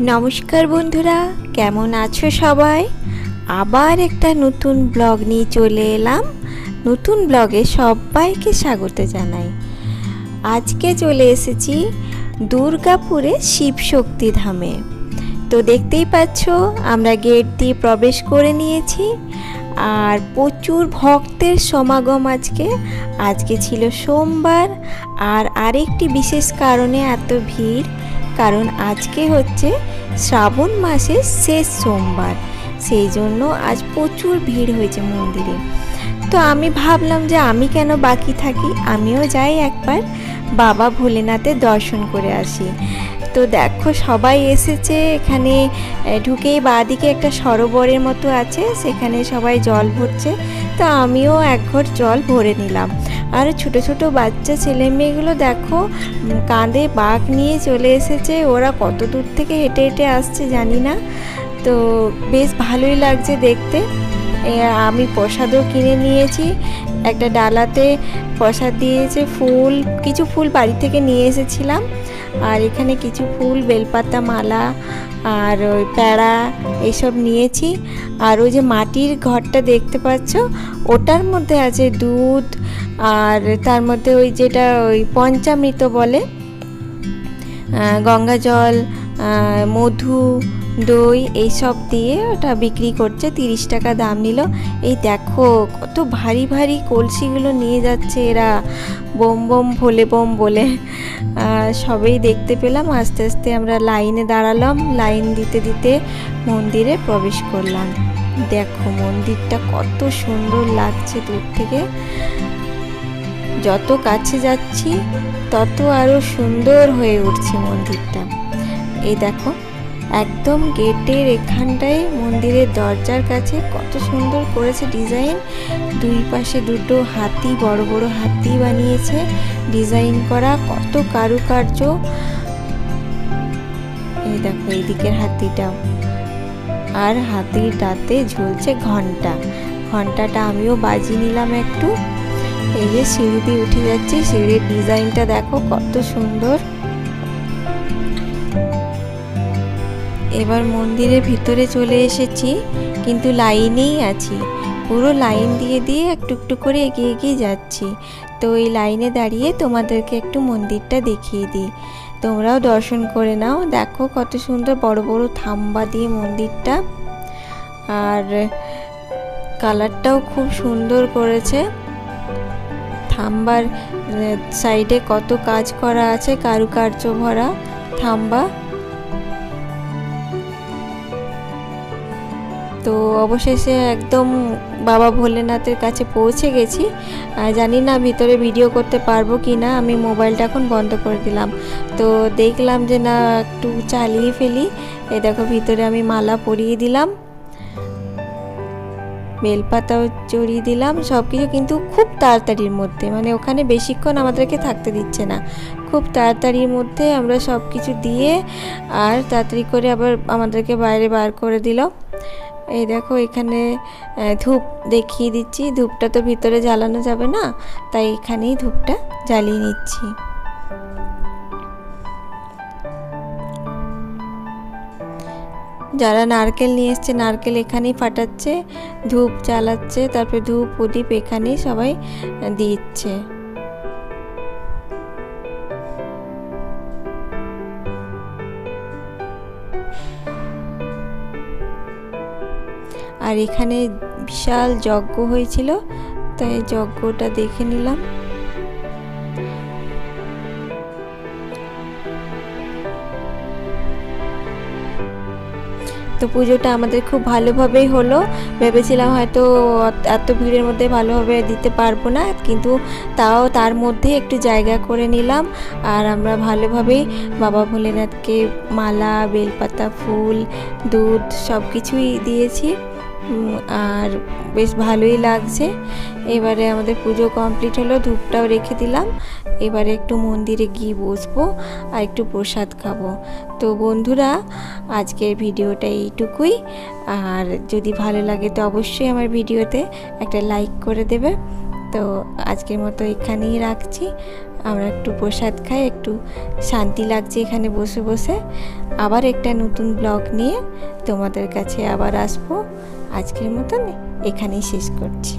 নমস্কার বন্ধুরা, কেমন আছো সবাই? আবার একটা নতুন ব্লগ নিয়ে চলে এলাম। নতুন ব্লগে সবাইকে স্বাগত জানাই। আজকে চলে এসেছি দুর্গাপুরে শিবশক্তি ধামে। তো দেখতেই পাচ্ছ, আমরা গেট দিয়ে প্রবেশ করে নিয়েছি। আর প্রচুর ভক্তের সমাগম আজকে। আজকে ছিল সোমবার। আর আরেকটি বিশেষ কারণে এত ভিড়। কারণ আজকে হচ্ছে শ্রাবণ মাসের শেষ সোমবার। সেই জন্য আজ প্রচুর ভিড় হয়েছে মন্দিরে। তো আমি ভাবলাম যে আমি কেন বাকি থাকি? আমিও যাই একবার। বাবা ভোলেনাথের দর্শন করে আসি। তো দেখো সবাই এসেছে। এখানে ঢুকেই বাঁদিকে একটা সরোবরের মতো আছে। সেখানে সবাই জল ভরছে। তো আমিও এক ঘর জল ভরে নিলাম। আর ছোট ছোট বাচ্চা ছেলে মেয়েগুলো দেখো, কাঁধে বাঘ নিয়ে চলে এসেছে। ওরা কত দূর থেকে হেঁটে হেঁটে আসছে জানি না। তো বেশ ভালোই লাগছে দেখতে। আমি প্রসাদও কিনে নিয়েছি। একটা ডালাতে প্রসাদ দিয়েছে, ফুল, কিছু ফুল বাড়ি থেকে নিয়ে এসেছিলাম। আর এখানে কিছু ফুল, বেলপাতা, মালা আর ওই প্যাড়া এইসব নিয়েছি। আর ওই যে মাটির ঘরটা দেখতে পাচ্ছ, ওটার মধ্যে আছে দুধ আর তার মধ্যে ওই যেটা ওই পঞ্চামৃত বলে গঙ্গা জল মধু দই এইসব দিয়ে ওটা বিক্রি করছে, তিরিশ টাকা দাম নিল। এই দেখো, কত ভারী ভারী কলসিগুলো নিয়ে যাচ্ছে এরা। বোম বোম, ভোলে বোম বলে। সবেই দেখতে পেলাম, আস্তে আস্তে আমরা লাইনে দাঁড়ালাম। লাইন দিতে দিতে মন্দিরে প্রবেশ করলাম। দেখো, মন্দিরটা কত সুন্দর লাগছে দূর থেকে। যত কাছে যাচ্ছি, তত আরও সুন্দর হয়ে উঠছে মন্দিরটা। এই দেখো একদম গেটের এখানটায় মন্দিরের দরজার কাছে কত সুন্দর করেছে ডিজাইন। দুই পাশে দুটো হাতি, বড় বড় হাতি বানিয়েছে। ডিজাইন করা কত কারুকার্য। এই দেখো এই দিকের হাতিটাও আর হাতির দাঁতে ঝুলছে ঘণ্টা। ঘন্টাটা আমিও বাজিয়ে নিলাম একটু। এই যে সিঁড়ি দিয়ে উঠে যাচ্ছি, সিঁড়ির ডিজাইনটা দেখো কত সুন্দর। এবার মন্দিরের ভিতরে চলে এসেছি, কিন্তু লাইনেই আছি। পুরো লাইন দিয়ে দিয়ে একটু একটু করে এগিয়ে এগিয়ে যাচ্ছি। তো এই লাইনে দাঁড়িয়ে তোমাদেরকে একটু মন্দিরটা দেখিয়ে দিই। তোমরাও দর্শন করে নাও। দেখো কত সুন্দর বড় বড় থাম্বা দিয়ে মন্দিরটা। আর কালারটাও খুব সুন্দর করেছে। থাম্বার সাইডে কত কাজ করা আছে, কারুকার্য ভরা থাম্বা। তো অবশেষে একদম বাবা ভোলেনাথের কাছে পৌঁছে গেছি। জানি না ভিতরে ভিডিও করতে পারব কি না আমি মোবাইলটা এখন বন্ধ করে দিলাম। তো দেখলাম যে না, একটু চালিয়ে ফেলি। এ দেখো, ভিতরে আমি মালা পরিয়ে দিলাম। বেলপাতাও চড়িয়ে দিলাম সব কিছু কিন্তু খুব তাড়াতাড়ির মধ্যে। মানে ওখানে বেশিক্ষণ আমাদেরকে থাকতে দিচ্ছে না। খুব তাড়াতাড়ির মধ্যে আমরা সব কিছু দিয়ে আর তাড়াতাড়ি করে আবার আমাদেরকে বাইরে বার করে দিল। এই দেখো এখানে ধূপ দেখিয়ে দিচ্ছি। ধূপটা তো ভিতরে জ্বালানো যাবে না, তাই এখানেই ধূপটা জ্বালিয়ে নিচ্ছি। যারা নারকেল নিয়ে এসছে, নারকেল এখানেই ফাটাচ্ছে, ধূপ জ্বালাচ্ছে, তারপরে ধূপ, প্রদীপ এখানেই সবাই দিচ্ছে। আর এখানে বিশাল যজ্ঞ হয়েছিল, তাই যজ্ঞটা দেখে নিলাম। তো পুজোটা আমাদের খুব ভালোভাবেই হলো। ভেবেছিলাম হয়তো এত ভিড়ের মধ্যে ভালোভাবে দিতে পারব না, কিন্তু তাও তার মধ্যে একটু জায়গা করে নিলাম। আর আমরা ভালোভাবেই বাবা ভোলেনাথকে মালা, বেলপাতা, ফুল, দুধ সব কিছুই দিয়েছি। আর বেশ ভালোই লাগছে। এবারে আমাদের পুজো কমপ্লিট হলো, ধূপটাও রেখে দিলাম। এবারে একটু মন্দিরে গিয়ে বসবো আর একটু প্রসাদ খাব। তো বন্ধুরা, আজকের ভিডিওটা এইটুকুই। আর যদি ভালো লাগে তো অবশ্যই আমার ভিডিওতে একটা লাইক করে দেবে। তো আজকের মতো এখানেই রাখছি। আমরা একটু প্রসাদ খাই, একটু শান্তি লাগছে এখানে বসে বসে। আবার একটা নতুন ব্লগ নিয়ে তোমাদের কাছে আবার আসব। আজকের মতন এখানেই শেষ করছি।